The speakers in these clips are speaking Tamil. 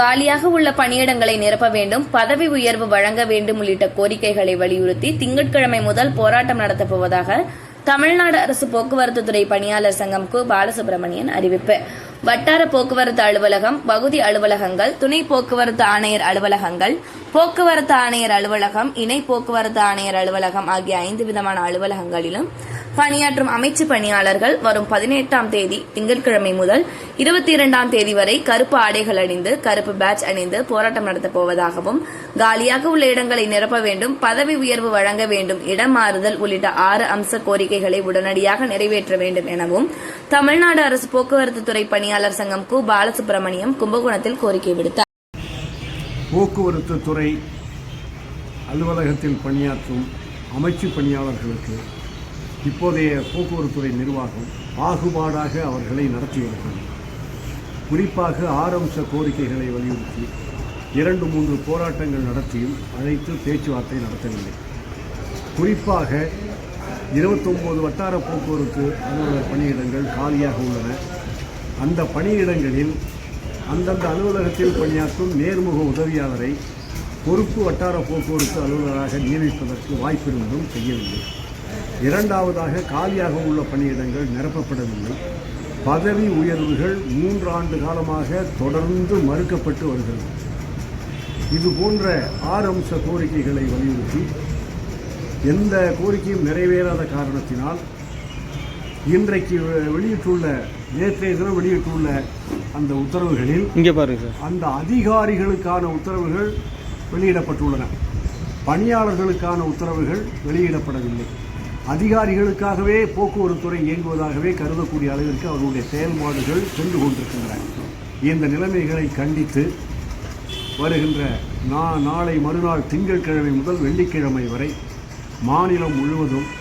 காலியாக உள்ள பணியிடங்களை நிரப்ப வேண்டும் பதவி உயர்வு வழங்க வேண்டும் உள்ளிட்ட கோரிக்கைகளை வலியுறுத்தி திங்கட்கிழமை முதல் போராட்டம் நடத்தப்போவதாக தமிழ்நாடு அரசு போக்குவரத்து துறை பணியாளர் சங்கம் கு பாலசுப்ரமணியன் அறிவிப்பு. வட்டார போக்குவரத்து அலுவலகம் பகுதி அலுவலகங்கள் துணை போக்குவரத்து ஆணையர் அலுவலகங்கள் போக்குவரத்து ஆணையர் அலுவலகம் இணை போக்குவரத்து ஆணையர் அலுவலகம் ஆகிய ஐந்து விதமான அலுவலகங்களிலும் பணியாற்றும் அமைச்சு பணியாளர்கள் வரும் பதினெட்டாம் தேதி திங்கட்கிழமை முதல் இருபத்தி இரண்டாம் தேதி வரை கருப்பு ஆடைகள் அணிந்து கருப்பு பேட்ச் அணிந்து போராட்டம் நடத்தப் போவதாகவும் காலியாக உள்ள இடங்களை நிரப்ப வேண்டும் பதவி உயர்வு வழங்க வேண்டும் இடம் மாறுதல் உள்ளிட்ட ஆறு அம்ச கோரிக்கைகளை உடனடியாக நிறைவேற்ற வேண்டும் எனவும் தமிழ்நாடு அரசு போக்குவரத்து துறை பணியாளர் சங்கம் கு பாலசுப்ரமணியம் கும்பகோணத்தில் கோரிக்கை விடுத்தார். போக்குவரத்து துறை அலுவலகத்தில் பணியாற்றும் அமைச்சு பணியாளர்களுக்கு இப்போதைய போக்குவரத்துறை நிர்வாகம் பாகுபாடாக அவர்களை நடத்தி வருகிறது குறிப்பாக ஆறு கோரிக்கைகளை வலியுறுத்தி இரண்டு மூன்று போராட்டங்கள் நடத்தியும் அழைத்து பேச்சுவார்த்தை நடத்தவில்லை. குறிப்பாக இருபத்தொம்போது வட்டார போக்குவரத்து அலுவலர் பணியிடங்கள் காலியாக உள்ளன. அந்த பணியிடங்களில் அந்தந்த அலுவலகத்தில் பணியாற்றும் நேர்முக உதவியாளரை பொறுப்பு வட்டார போக்குவரத்து அலுவலராக நியமிப்பதற்கு வாய்ப்பிருந்தும் செய்யவில்லை. இரண்டாவதாக காலியாக உள்ள பணியிடங்கள் நிரப்பப்படவில்லை. பதவி உயர்வுகள் மூன்று ஆண்டு காலமாக தொடர்ந்து மறுக்கப்பட்டு வருகிறது. இது போன்ற ஆறு அம்ச கோரிக்கைகளை வலியுறுத்தி எந்த கோரிக்கையும் நிறைவேறாத காரணத்தினால் இன்றைக்கு வெளியிட்டுள்ள நேற்றைய தினம் வெளியிட்டுள்ள அந்த உத்தரவுகளில் இங்கே பாருங்க சார். அந்த அதிகாரிகளுக்கான உத்தரவுகள் வெளியிடப்பட்டுள்ளன. பணியாளர்களுக்கான உத்தரவுகள் வெளியிடப்படவில்லை. அதிகாரிகளுக்காகவே போக்குவரத்துறை இயங்குவதாகவே கருதக்கூடிய அளவிற்கு அவர்களுடைய செயல்பாடுகள் சென்று கொண்டிருக்கின்றன. இந்த நிலைமைகளை கண்டித்து வருகின்ற நா நாளை மறுநாள் திங்கட்கிழமை முதல் வெள்ளிக்கிழமை வரை மாநிலம் முழுவதும்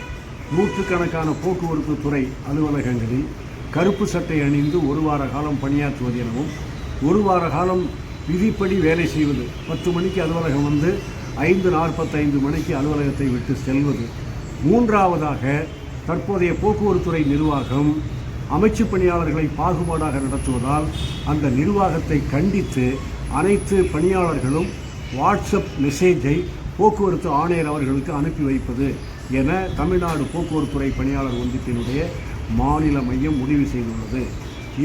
நூற்றுக்கணக்கான போக்குவரத்து துறை அலுவலகங்களில் கருப்பு சட்டை அணிந்து ஒரு வார காலம் பணியாற்றுவது எனவும் ஒரு வார காலம் விதிப்படி வேலை செய்வது. பத்து மணிக்கு அலுவலகம் வந்து ஐந்து நாற்பத்தைந்து மணிக்கு அலுவலகத்தை விட்டு செல்வது. மூன்றாவதாக தற்போதைய போக்குவரத்துறை நிர்வாகம் அமைச்சு பணியாளர்களை பாகுபாடாக நடத்துவதால் அந்த நிர்வாகத்தை கண்டித்து அனைத்து பணியாளர்களும் வாட்ஸ்அப் மெசேஜை போக்குவரத்து ஆணையர் அவர்களுக்கு அனுப்பி வைப்பது. என தமிழ்நாடு போக்குவரத்துறை பணியாளர் ஒன்றியத்தினுடைய மாநில மையம் முடிவு செய்துள்ளது.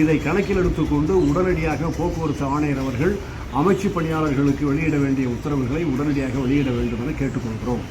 இதை கணக்கில் எடுத்துக்கொண்டு உடனடியாக போக்குவரத்து ஆணையர் அவர்கள் அமைச்சு பணியாளர்களுக்கு வெளியிட வேண்டிய உத்தரவுகளை உடனடியாக வெளியிட வேண்டும் என கேட்டுக்கொள்கிறோம்.